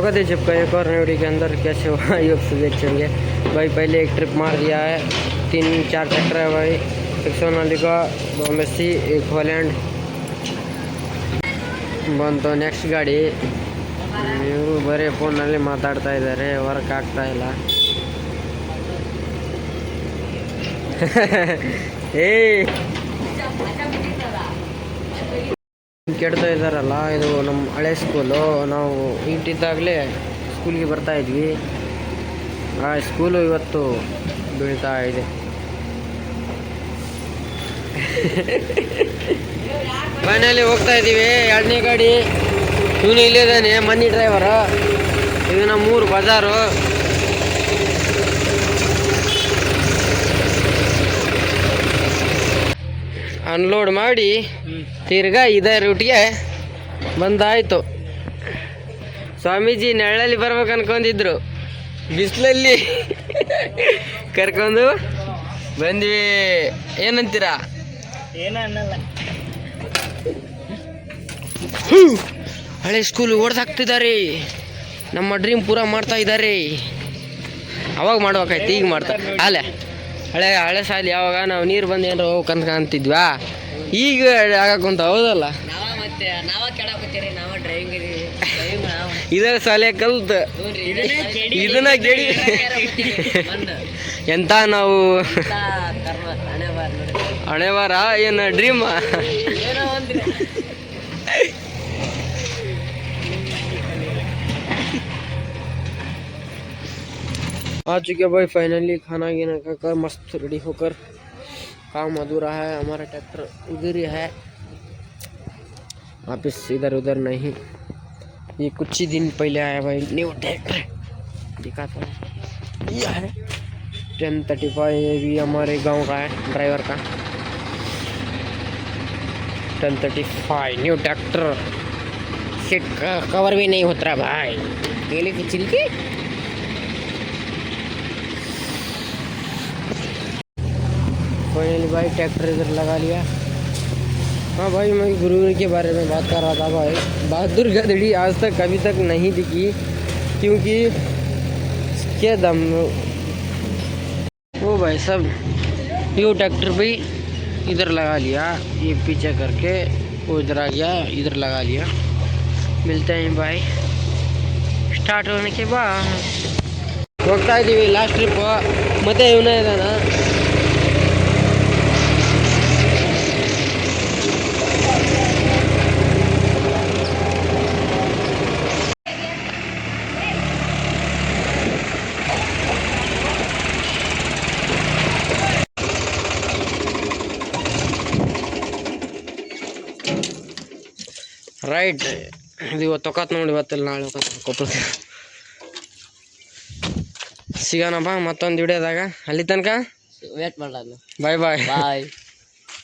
स्वागत है जब का एक और वीडियो के अंदर कैसे हुआ ये आप सब देखेंगे भाई पहले एक ट्रिप मार दिया है तीन चार ट्रैक्टर है भाई एक सोनालिका दो मेस्सी एक हॉलैंड ಬಂತು ನೆಕ್ಸ್ಟ್ ಗಾಡಿ ಇವರು ಬರೀ ಫೋನಲ್ಲಿ ಮಾತಾಡ್ತಾ ಇದ್ದಾರೆ ವರ್ಕ್ ಆಗ್ತಾ ಇಲ್ಲ ಏಯ್ ಕೆಡ್ತಾ ಇದ್ದಾರಲ್ಲ, ಇದು ನಮ್ಮ ಹಳೆ ಸ್ಕೂಲು ನಾವು ಇಂಟಿದ್ದಾಗಲೇ ಸ್ಕೂಲಿಗೆ ಬರ್ತಾ ಇದ್ವಿ. ಆ ಸ್ಕೂಲು ಇವತ್ತು ಬೀಳ್ತಾ ಇದೆ. ಮನೆಯಲ್ಲಿ ಹೋಗ್ತಾ ಇದ್ದೀವಿ. ಎರಡನೇ ಗಾಡಿ. ಇವನು ಇಲ್ಲಿದ್ದಾನೆ ಮನಿ ಡ್ರೈವರು ಇದು ನಮ್ಮ ಮೂರು ಬಜಾರು. ಅನ್ಲೋಡ್ ಮಾಡಿ ತಿರ್ಗಾ ಇದೇ ರೂಟ್ಗೆ ಬಂದಾಯ್ತು. ಸ್ವಾಮೀಜಿ ನೆರಳಲ್ಲಿ ಬರ್ಬೇಕು ಅನ್ಕೊಂಡಿದ್ರು. ಬಿಸಿಲಲ್ಲಿ ಕರ್ಕೊಂಡು ಬಂದ್ವಿ. ಏನಂತೀರಾ? ಏನ ಹಳೆ ಸ್ಕೂಲ್ ಹೊಡೆದಾಕ್ತಿದ್ದಾರೆ ನಮ್ಮ ಡ್ರೀಮ್ ಪೂರಾ ಮಾಡ್ತಾ ಇದ್ದಾರೆ. ಅವಾಗ ಮಾಡ್ಬೇಕಾಯ್ತು ಈಗ ಮಾಡ್ತಾ ಅಲ್ಲೇ. ಹಳೆ ಹಳೆ ಸಾಲಿ ಯಾವಾಗ ನಾವು ನೀರು ಬಂದು ಏನಾರ ಹೋಗ್ಬೇಕಂತ ಕಾಣ್ತಿದ್ವ? ಈಗ ಆಗಕ್ಕಂತ ಹೌದಲ್ಲ? ನಾವ ಮತ್ತೆ ನಾವ ಕೆಡಕತ್ತೀರಿ ನಾವ ಡ್ರೈವಿಂಗ್ ಇದೀವಿ ಡ್ರೈವಿಂಗ್ ನಾವ ಇದರ ಸಾಲೆ ಕಲ್ತ. ಇದನ್ನ ಗೆಡಿ ಎಂತ ನಾವು? ಹಣೆವಾರ ಏನು ಡ್ರೀಮ್? आ चुके भाई फाइनली खाना गिना खाकर मस्त रेडी होकर काम अधूरा है, हमारा ट्रैक्टर उधर ही है। वापिस इधर उधर नहीं। ये कुछ ही दिन पहले आया भाई न्यू ट्रैक्टर दिखाता हूँ। ये है। टेन थर्टी फाइव ये भी हमारे गाँव का है ड्राइवर का। Ten thirty five new tractor seat cover भी नहीं होता भाई। केले की छिलके? फाइनली भाई ट्रैक्टर इधर लगा लिया हाँ भाई मैं गुरुवर के बारे में बात कर रहा था भाई बहादुर गदड़ी आज तक अभी तक नहीं दिखी क्योंकि क्या दम वो भाई सब ये ट्रैक्टर भी इधर लगा लिया ये पीछे करके वो इधर आ गया इधर लगा लिया मिलते हैं भाई ಸ್ಟಾರ್ಟ್ ಹೋಗೋಕ್ಕೆ ಬಾ ಹೋಗ್ತಾ ಇದ್ದೀವಿ ಲಾಸ್ಟ್ ಟ್ರಿಪ್ ಮತ್ತೆ ಇವನೇ ಇದ್ದಾನ ರೈಟ್ ಇದು ಇವತ್ತು ತೊಕತ್ ನೋಡಿ ಇವತ್ತೆಲ್ಲ ನಾಳೆ ಕೊಪ್ಪಳ ಸಿಗೋಣಪ್ಪ ಮತ್ತೊಂದು ವಿಡಿಯೋದಾಗ ಅಲ್ಲಿ ತನಕ? ವೇಟ್ ಮಾಡಲ್ಲ ಬಾಯ್ ಬಾಯ್ ಬಾಯ್